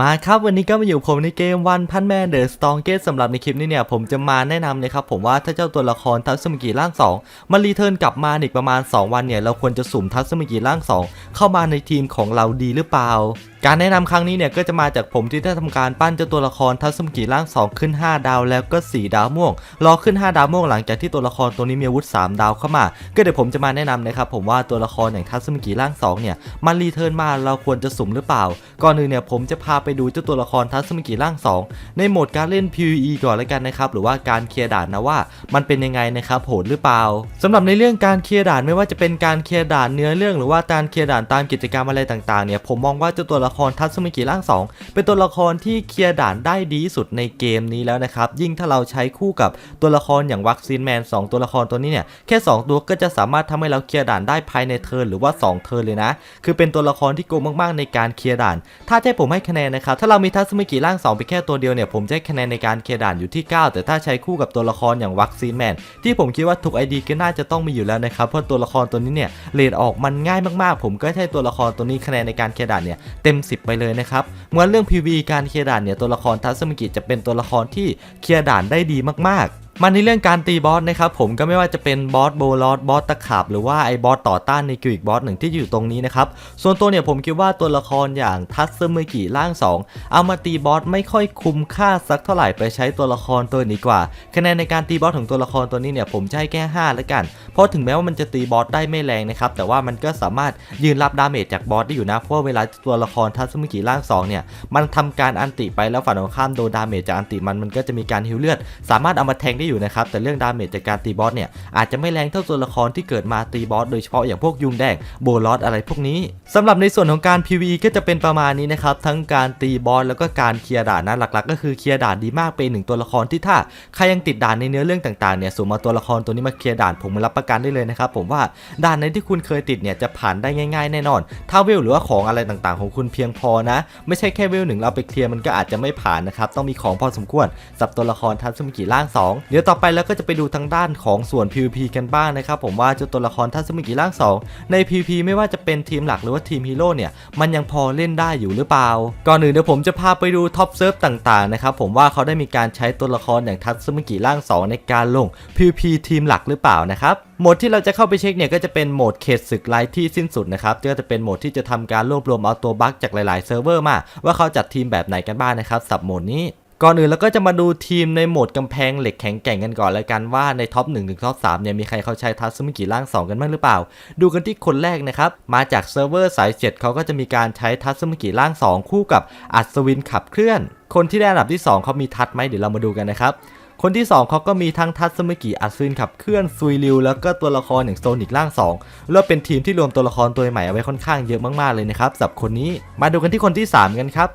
มาครับวันนี้ก็มาอยู่ผมในเกมวันพันแมนเดอะสตองเกตสำหรับในคลิปนี้เนี่ยผมจะมาแนะนำนะครับผมว่าถ้าเจ้าตัวละครทัศมิกิร่าง 2 มันรีเทิร์นกลับมาอีกประมาณ 2 วันเนี่ยเราควรจะสุ่มทัศมิกิร่าง 2 เข้ามาในทีมของเราดีหรือเปล่า การแนะนำครั้งนี้เนี่ยก็จะมาจากผมที่ได้ทำการปั้นเจ้าตัวละครทัศมกิร่าง 2 ขึ้น 5 ดาวแล้วก็ 4 ดาวม่วง รอขึ้น 5 ดาวม่วงหลังจากที่ตัวละครตัวนี้มีอาวุธ 3 ดาวเข้ามา ก็เดี๋ยวผมจะมาแนะนำนะครับผมว่าตัวละครอย่างทัศมกิร่าง 2 เนี่ยมันรีเทิร์นมาเราควรจะสุ่มหรือเปล่า ก่อนอื่นเนี่ยผมจะพาไปดูเจ้าตัวละครทัศมกิร่าง 2 ในโหมดการเล่น PVE ก่อนแล้วกันนะครับหรือว่าการเคลียร์ด่านนะว่า มันเป็นยังไงนะครับโหดหรือเปล่าสำหรับในเรื่องการเคลียร์ด่านไม่ว่าจะเป็นการเคลียร์ด่านเนื้อเรื่องหรือว่าการเคลียร์ด่านตามกิจกรรมอะไรต่างๆเนี่ยผมมองว่าเจ้าตัวละครทัศมิกิร่าง2เป็นตัวละครที่เคลียร์ด่านได้ดีสุดในเกมนี้แล้วนะครับ ยิ่งถ้าเราใช้คู่กับตัวละครอย่างวัคซีนแมน2ตัวละครตัวนี้เนี่ยแค่ 2 ตัวก็จะสามารถทำให้เราเคลียร์ด่านได้ภายในเทิร์นหรือว่า 2 เทิร์นเลยนะ คือเป็นตัวละครที่โกงมากๆ ในการเคลียร์ด่าน ถ้าให้ผมให้คะแนนนะครับถ้าเรามีทัศมิกิร่าง2ไปแค่ตัวเดียวเนี่ยผมจะให้คะแนนในการเคลียร์ด่านอยู่ที่ 9 แต่ถ้าใช้คู่กับตัวละครอย่างวัคซีนแมนที่ผมคิดว่าทุก ID ก็น่าจะต้องมีอยู่แล้วนะครับเพราะตัวละครตัวนี้เนี่ยเรทออกมันง่ายมากๆ ผมก็ให้ตัวละครตัวนี้คะแนนในการเคลียร์ด่านเนี่ยเต็ม10 ไปเลยนะครับเมื่อเรื่อง PV การเคลียร์ด่านเนี่ยตัวละครทัศมิกิจะเป็นตัวละครที่เคลียร์ด่านได้ดีมากๆ มันในเรื่องการตีบอสนะครับผมก็ไม่ว่าจะเป็นบอสโบลอสบอสตะขาบหรือว่าไอ้บอสต่อต้านในกิวอีกบอสหนึ่งที่อยู่ตรงนี้นะครับส่วนตัวเนี่ยผมคิดว่าตัวละครอย่างทัตซึมิกิร่าง 2 เอามาตีบอสไม่ค่อยคุ้มค่าสักเท่าไหร่ไปใช้ตัวละครตัวนี้กว่า คะแนนในการตีบอสของตัวละครตัวนี้เนี่ยผมจะให้แค่5แล้วกัน เพราะถึงแม้ว่ามันจะตีบอสได้ไม่แรงนะครับแต่ว่ามันก็สามารถยืนรับดาเมจจากบอสได้อยู่นะเพราะเวลาตัวละครทัตซึมิกิร่าง2เนี่ยมันทำการอันติไปแล้วฝั่งตรงข้ามโดนดาเมจจากอันติมันมันก็จะมีการฮิวเลือด สามารถเอามาแทงได้อยู่นะครับแต่เรื่องดาเมจจากการตีบอสเนี่ยอาจจะไม่แรงเท่าตัวละครที่เกิดมาตีบอสโดยเฉพาะอย่างพวกยุงแดงโบลอสอะไรพวกนี้สำหรับในส่วนของการ PVE ก็จะเป็นประมาณนี้นะครับทั้งการตีบอสแล้วก็การเคลียร์ด่านนะหลักๆ ก็คือเคลียร์ด่านดีมากเป็นหนึ่งตัวละครที่ถ้าใครยังติดด่านในเนื้อเรื่องต่างๆเนี่ยสุมมาตัวละครตัวนี้มาเคลียร์ด่านผมรับประกันได้เลยนะครับผมว่าด่านในที่คุณเคยติดเนี่ยจะผ่านได้ง่ายๆแน่นอน ถ้าเวลหรือว่าของอะไรต่างๆ ของคุณเพียงพอนะ ไม่ใช่แค่เวลหนึ่งเราไปเคลียร์มันก็อาจจะไม่ผ่านนะครับต้องมีของพอสมควรสับตัวละครทัศมกิร่าง2เดี๋ยวต่อไปแล้วก็จะไปดูทางด้านของส่วน PVP กันบ้างนะครับผมว่าเจ้าตัวละครทัศมิกิร่าง 2 ใน PVP ไม่ว่าจะเป็นทีมหลักหรือว่าทีมฮีโร่เนี่ยมันยังพอเล่นได้อยู่หรือเปล่า ก่อนอื่นเดี๋ยวผมจะพาไปดูท็อปเซิร์ฟต่างๆนะครับผมว่าเขาได้มีการใช้ตัวละครอย่างทัศมิกิร่าง 2 ในการลง PVP ทีมหลักหรือเปล่านะครับโหมดที่เราจะเข้าไปเช็คเนี่ยก็จะเป็นโหมดเขตศึกไร้ที่สิ้นสุดนะครับก็จะเป็นโหมดที่จะทำการรวบรวมเอาตัวบั๊กจากหลายๆเซิร์ฟเวอร์มาว่าเขาจัดทีมแบบไหนกันบ้างนะครับสับโหมดนี้ ก่อนอื่นเราก็จะมาดูทีมในโหมดกำแพงเหล็กแข็งแกร่งกันก่อนเลยกันว่าในท็อป1ถึงท็อป3เนี่ยมีใครเขาใช้ทัศมิกิร่าง 2 กันบ้างหรือเปล่า ดูกันที่คนแรกนะครับ มาจากเซิร์ฟเวอร์สาย 7 เขาก็จะมีการใช้ทัศมิกิร่าง 2 คู่กับอัศวินขับเคลื่อน คนที่ได้อันดับที่ 2 เขามีทัดไหมเดี๋ยวเรามาดูกันนะครับคนที่ 2 เขาก็มีทั้งทัศมิกิอัศวินขับเคลื่อนซุยริว แล้วก็ตัวละครอย่างโซนิกร่าง 2 แล้วเป็นทีมที่รวมตัวละครตัวใหม่เอาไว้ค่อนข้างเยอะมากๆเลยนะครับสำหรับคนนี้ มาดูกันที่คนที่ 3 กันครับ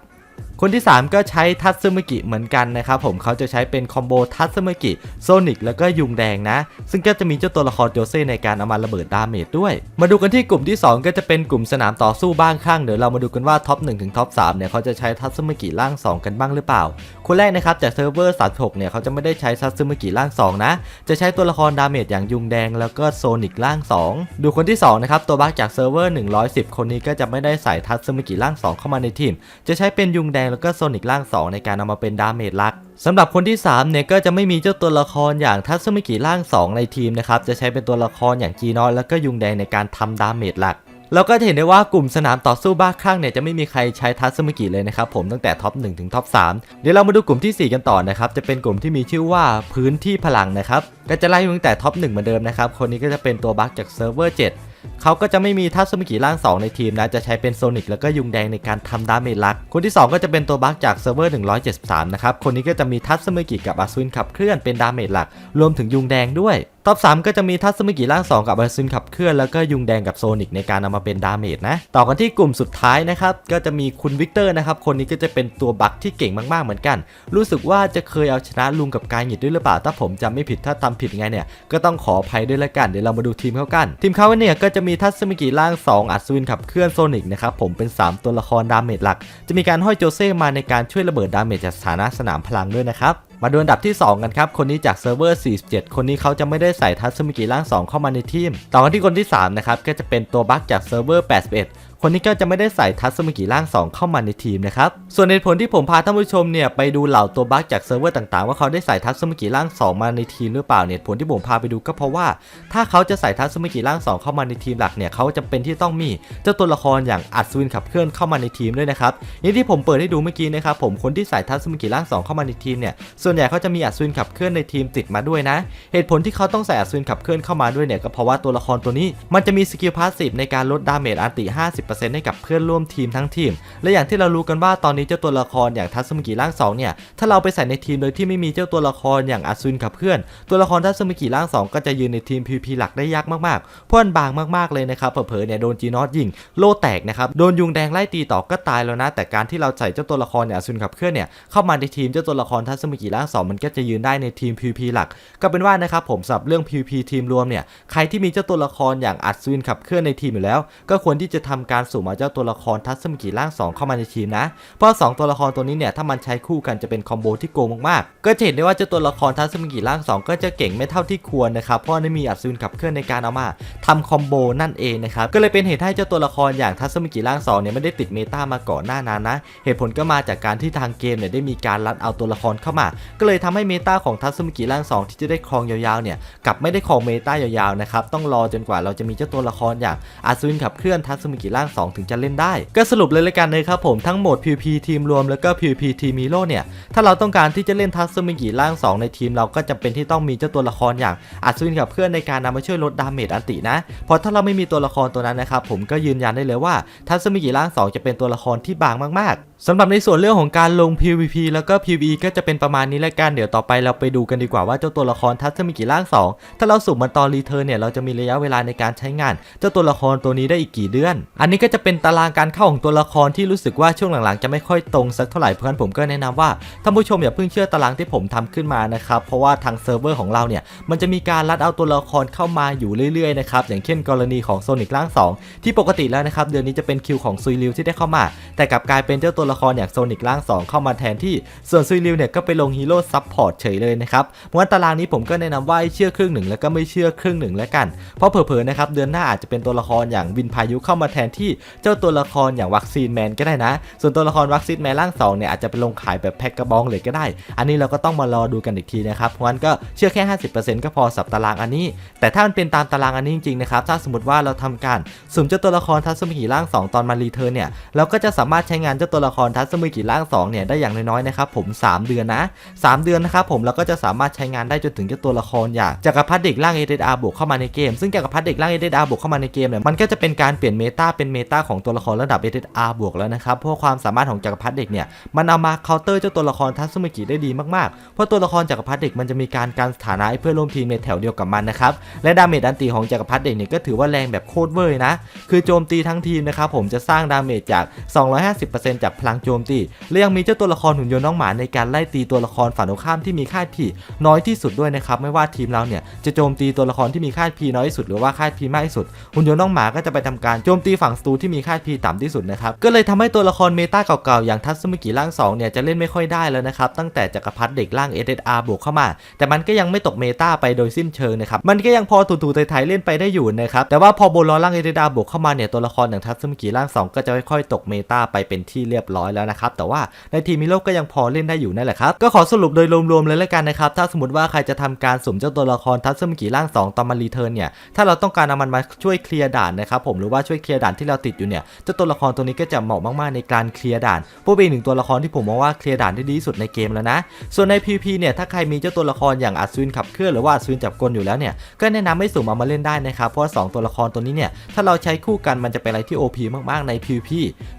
คนที่ 3 ก็ใช้ทัตซึมิกิเหมือนกันนะครับผมเขาจะใช้เป็นคอมโบทัตซึมิกิโซนิกแล้วก็ยุงแดงนะ ซึ่งก็จะมีเจ้าตัวละครโจเซในการเอามาระเบิดดาเมจด้วย มาดูกันที่กลุ่มที่ 2 ก็จะเป็นกลุ่มสนามต่อสู้บ้างข้างเดี๋ยวเรามาดูกันว่าท็อป1ถึงท็อป3เนี่ยเขาจะใช้ทัตซึมิกิร่าง 2 กันบ้างหรือเปล่า คนแรกนะครับจากเซิร์ฟเวอร์36เนี่ยเขาจะไม่ได้ใช้ทัตซึมิกิร่าง 2 นะ จะใช้ตัวละครดาเมจอย่างยุงแดง แล้วก็โซนิกร่าง 2 ดูคนที่2นะครับตัวบัคจากเซิร์ฟเวอร์110 คนนี้ก็จะไม่ได้ใส่ทัตซึมิกิร่าง 2 เข้ามาในทีม จะใช้เป็นยุงแดงแล้วก็โซนิกร่าง 2 ในการเอามาเป็นดาเมจหลักสำหรับคนที่3เนี่ยก็จะไม่มีเจ้าตัวละครอย่างทัตสึมิกิร่าง 2 ในทีมนะครับจะใช้เป็นตัวละครอย่างจีนอสแล้วก็ยุงแดงในการทำดาเมจหลักเราก็จะเห็นได้ว่ากลุ่มสนามต่อสู้บ้าคลั่งเนี่ยจะไม่มีใครใช้ทัตสึมิกิเลยนะครับผมตั้งแต่ท็อป1ถึงท็อป3เดี๋ยวเรามาดูกลุ่มทีสี่ 4 กันต่อนะครับจะเป็นกลุ่มที่มีชื่อว่าพื้นที่พลังนะครับก็จะไล่ตั้งแต่ท็อป1เหมือนเดิมนะครับคนนี้ก็จะเป็นตัวบัคจากเซิร์ฟเวอร์7 เขาก็จะไม่มีทัตสึมิกิร่าง 2 ในทีมนะ จะใช้เป็นโซนิกแล้วก็ยุงแดงในการทำดาเมจหลัก คนที่ 2 ก็จะเป็นตัวบัคจากเซิร์ฟเวอร์ 173 นะครับ คนนี้ก็จะมีทัตสึมิกิกับอาซุนขับเคลื่อนเป็นดาเมจหลัก รวมถึงยุงแดงด้วยท็อป3ก็จะมีทัตสึมิกิร่าง2กับอาซุนขับเคลื่อนแล้วก็ยุงแดงกับโซนิกในการเอามาเป็นดาเมจนะ ต่อกันที่กลุ่มสุดท้ายนะครับก็จะมีคุณวิกเตอร์นะครับคนนี้ก็จะเป็นตัวบัคที่เก่งมากๆเหมือนกัน รู้สึกว่าจะเคยเอาชนะลุงกับกายหงิดด้วยหรือเปล่าถ้าผมจำไม่ผิดถ้าทำผิดไงเนี่ยก็ต้องขออภัยด้วยละกันเดี๋ยวเรามาดูทีมเขากัน ทีมเขาเนี่ยก็จะมีทัตสึมิกิร่าง 2 อัศวินขับเคลื่อนโซนิกนะครับผมเป็น 3 ตัวละครดาเมจหลัก จะมีการห้อยโจเซ่มาในการช่วยระเบิดดาเมจจากสถานะสนามพลังด้วยนะครับ มาดูอันดับที่ 2 กันครับ คนนี้จากเซิร์ฟเวอร์ 47 คนนี้เขาจะไม่ได้ใส่ทัศมิกิร่าง 2 เข้ามาในทีม ต่อกันที่คนที่ 3 นะครับ ก็จะเป็นตัวบัคจากเซิร์ฟเวอร์ 81 คนนี้ก็จะไม่ได้ใส่ทัศมิกิร่าง 2 เข้ามาในทีมนะครับ ส่วนเหตุผลที่ผมพาท่านผู้ชมเนี่ยไปดูเหล่าตัวบั๊กจากเซิร์ฟเวอร์ต่างๆ ว่าเขาได้ใส่ทัศมิกิร่าง 2 มาในทีมหรือเปล่าเนี่ยผลที่ผมพาไปดูก็เพราะว่า ถ้าเขาจะใส่ทัศมิกิร่าง 2 เข้ามาในทีมหลักเนี่ยเขาจะเป็นที่ต้องมีเจ้าตัวละครอย่างอัศวินขับเคลื่อนเข้ามาในทีมด้วยนะครับอย่ที่ผมเปิดให้ดูเมื่อกี้นะครับผมคนที่ใส่ทัศมิกิร่าง 2 เข้ามาในทีมเนี่ยส่วนใหญ่เขาจะมีอัศวินขับเคลื่อนในทีมติดมาด้วยนะ เหตุผลที่เขาต้องใส่อัศวินขับเคลื่อนเข้ามาด้วยเนี่ยก็เพราะว่าตัวละครตัวนี้มันจะมีสกิลพาสซีฟในการลดดาเมจอันติ 50%ให้กับเพื่อนร่วมทีมทั้งทีม และอย่างที่เรารู้กันว่าตอนนี้เจ้าตัวละครอย่างทัศมิกิร่าง2เนี่ยถ้าเราไปใส่ในทีมโดยที่ไม่มีเจ้าตัวละครอย่างอัศวินขับเคลื่อน ตัวละครทัศมิกิร่าง 2 ก็จะยืนในทีม PVP หลักได้ยากมากๆเพราะมันบางมากๆเลยนะครับเผลอๆเนี่ยโดนจีนอตยิงโลแตกนะครับโดนยุงแดงไล่ตีต่อก็ตายแล้วนะ แต่การที่เราใส่เจ้าตัวละครเนี่ยอัศวินขับเคลื่อนเนี่ยเข้ามาในทีมเจ้าตัวละครทัศมิกิร่าง 2 มันก็จะยืนได้ในทีม PVP หลัก ก็เป็นว่านะครับผมสำหรับเรื่อง PVP ทีมรวมเนี่ยใครที่มีเจ้าตัวละครอย่างอัศวินขับเคลื่อนในทีมอยู่แล้ว ก็ควรที่จะทำการสุ่มเอาเจ้าตัวละครทัศมิกิร่าง 2 เข้ามาในทีมนะ เพราะ 2 ตัวละครตัวนี้เนี่ยถ้ามันใช้คู่กันจะเป็นคอมโบที่โกงมากๆ ก็จะเห็นได้ว่าเจ้าตัวละครทัศมิกิร่าง 2 ก็จะเก่งไม่เท่าที่ควรนะครับ เพราะไม่มีอัศวินขับเคลื่อนในการเอามาทำคอมโบนั่นเองนะครับ ก็เลยเป็นเหตุให้เจ้าตัวละครอย่างทัศมิกิร่าง 2 เนี่ยไม่ได้ติดเมตามาก่อนหน้านานนะ เหตุผลก็มาจากการที่ทางเกมเนี่ยได้มีการรัดเอาตัวละครเข้ามา ก็เลยทำให้เมตาของทัศมิกิร่าง 2 ที่จะได้ครองยาวๆเนี่ยกลับไม่ได้ครองเมตายาวๆนะครับต้องรอจนกว่าเราจะมีเจ้าตัวละครอย่างอัศวินขับเคลื่อนทัศมิกิร่าง2 ถึงจะเล่นได้ ก็สรุปเลยละกันเลยครับผมทั้งโหมด PVP ทีมรวมแล้วก็ PVP ทีมฮีโร่เนี่ย ถ้าเราต้องการที่จะเล่นทัศมิกิร่าง 2 ในทีมเราก็จะเป็นที่ต้องมีเจ้าตัวละครอย่างอัศวินกับเพื่อนในการนำมาช่วยลดดาเมจอันตินะเพราะถ้าเราไม่มีตัวละครตัวนั้นนะครับผมก็ยืนยันได้เลยว่าทัศมิกิร่าง 2 จะเป็นตัวละครที่บางมากๆ สำหรับในส่วนเรื่องของการลง PVP แล้วก็ PVE ก็จะเป็นประมาณนี้ละกัน เดี๋ยวต่อไปเราไปดูกันดีกว่าว่าเจ้าตัวละครทัศมิกิร่าง 2 ถ้าเราสุ่มมันตอนรีเทิร์นเนี่ยเราจะมีระยะเวลาในการใช้งาน เจ้าตัวละครตัวนี้ได้อีกกี่เดือน อันนี้ก็จะเป็นตารางการเข้าของตัวละครที่รู้สึกว่าช่วงหลังๆ จะไม่ค่อยตรงสักเท่าไหร่เพื่อนผมก็แนะนำว่าท่านผู้ชมอย่าเพิ่งเชื่อตารางที่ผมทำขึ้นมานะครับเพราะว่าทางเซิร์ฟเวอร์ของเราเนี่ยมันจะมีการรัดเอาตัวละครเข้ามาอยู่เรื่อยๆนะครับอย่างเช่นกรณีของโซนิกร่าง 2 ที่ปกติแล้วนะครับเดือนนี้จะเป็นคิวของซุยริวที่ได้เข้ามา แต่กลับกลายเป็นเจ้าตัวละครอย่างโซนิกร่าง 2 เข้ามาแทนที่ ส่วนซุยริวเนี่ยก็ไปลงฮีโร่ซับพอร์ตเฉยเลยนะครับเพราะตารางนี้ผมก็แนะนำว่าเชื่อครึ่งหนึ่งแล้วก็ไม่เชื่อครึ่งหนึ่งแล้วกัน เพราะเผลอๆนะครับเดือนหน้าอาจจะเป็นตัวละครอย่างวินพายุเข้ามาแทนที่เจ้าตัวละครอย่างวัคซีนแมนก็ได้นะ ส่วนตัวละครวัคซีนแมนร่าง2เนี่ยอาจจะไปลงขายแบบแพ็กกระบองเลยก็ได้ อันนี้เราก็ต้องมารอดูกันอีกทีนะครับเพราะงั้นก็เชื่อแค่ 50%ก็พอสับตารางอันนี้ แต่ถ้ามันเป็นตามตารางอันนี้จริงๆนะครับถ้าสมมติว่าเราทำการสุ่มเจ้าตัวละครทัศมิกิร่าง 2 ตอนมารีเทิร์นเนี่ยเราก็จะสามารถใช้งานเจ้าตัวละครทัศมิกิร่าง2เนี่ยได้อย่างน้อยๆนะครับผม 3 เดือนนะ 3 เดือนนะครับผมเราก็จะสามารถใช้งานได้จนถึงเจ้าตัวละครอย่างจักรพรรดิเด็กร่าง ADR บวกเข้ามาในเกม ซึ่งจักรพรรดิเด็กร่าง ADR บวกเข้ามาในเกมเนี่ยมันก็จะเป็นการเปลี่ยนเมตาเป็นเมตาของตัวละครระดับ ADR บวกแล้วนะครับเพราะความสามารถของจักรพรรดิเด็กเนี่ยมันเอามาเคาน์เตอร์เจ้าตัวละครทัศมิกิได้ดีมากๆเพราะตัวละครจักรพรรดิเด็กมันจะมีการการสถานะเพื่อร่วมทีมในแถวเดียวกับมันนะครับและดาเมจอันตีของจักรพรรดิเด็กเนี่ยก็ถือว่าแรงแบบโคตรเวอร์นะคือโจมตีทั้งทีมนะครับผมจะสร้างดาเมจจาก 250%จากพลังโจมตีและยังมีเจ้าตัวละครหุ่นยนต์น้องหมาในการไล่ตีตัวละครฝั่งตรงข้ามที่มีค่าพีน้อยที่สุดด้วยนะครับไม่ว่าทีมเราเนี่ยจะโจมตีตัวละครที่มีค่าพีน้อยที่สุดหรือว่าค่าพีมากที่สุดหุ่นยนต์น้องหมาก็จะไปทำการโจมตีฝั่งศัตรูที่มีค่าพีต่ำที่สุดนะครับก็เลยทำให้ตัวละครเมตาเก่าๆอย่างทัศมิกิร่าง2เนี่ยจะเล่นไม่ค่อยได้แล้วนะครับตั้งแต่จักรพรรดิเด็กร่าง SSR บวกเข้ามา แต่มันก็ยังไม่ตกเมตาไปโดยสิ้นเชิงนะครับมันก็ยังพอถูๆไทยๆเล่นไปได้อยู่นะครับแต่ว่าพอโบลอร่าง SSR บวกเข้ามาเนี่ยตัวละครอย่างทัศมิกิร่าง 2 ก็จะค่อยๆตกเมตาไปเป็นที่เรียบร้อยแล้วนะครับแต่ว่าในทีมมิโลก็ยังพอเล่นได้อยู่นั่นแหละครับก็ขอสรุปโดยรวมๆเลยล้วกันนะครับถ้าสมมติว่าใครจะทำการสุ่มเจ้าตัวละครทัศมิกิร่าง2ตอนมารีเทิร์นเนี่ยถ้าเราต้องการเอามันมาช่วยเคลียร์ด่านนะครับผมหรือว่าช่วยเคลียร์ด่านที่เราติดอยู่เนี่ยเจ้าตัวละครตัวนี้ก็จะเหมาะมากๆในการเคลียร์ด่านพวกเป็นหนึ่งตัวละครที่ผมมองว่าเคลียร์ด่านได้ดีที่สุดในเกมแล้วนะ ส่วนใน PVP เนี่ยถ้าใครมีเจ้าตัวละครอย่างอัศวินขับเคลื่อนหรือว่าอัศวินจับกลอยู่แล้วเนี่ยก็แนะนำให้สุ่มเอามาเล่นได้นะครับเพราะว่าสองตัวละครตัวนี้เนี่ยถ้าเราใช้คู่กันมันจะเป็นอะไรที่ OP มากๆใน PVP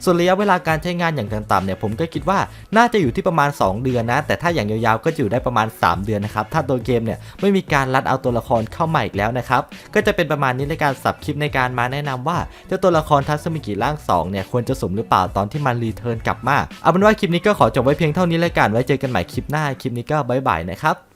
ส่วนระยะเวลาการใช้งานอย่างต่ำๆเนี่ยผมก็คิดว่าน่าจะอยู่ที่ประมาณ 2 เดือนนะ แต่ถ้าอย่างยาวๆก็อยู่ได้ประมาณ 3 เดือนนะครับ ถ้าตัวเกมเนี่ยไม่มีการรัดเอาตัวละครเข้ามาอีกแล้วนะครับ ก็จะเป็นประมาณนี้ในการสับคลิปในการมาแนะนำว่าเจ้าตัวละครทัศมิกิร่าง2เนี่ยควรจะสมหรือเปล่าตอนที่มันรีเทิร์นกลับมา เอาเป็นว่าคลิปนี้ก็ขอจบไว้เพียงเท่านี้แล้วกัน ไว้เจอกันใหม่คลิปหน้า คลิปนี้ก็บายบายนะครับ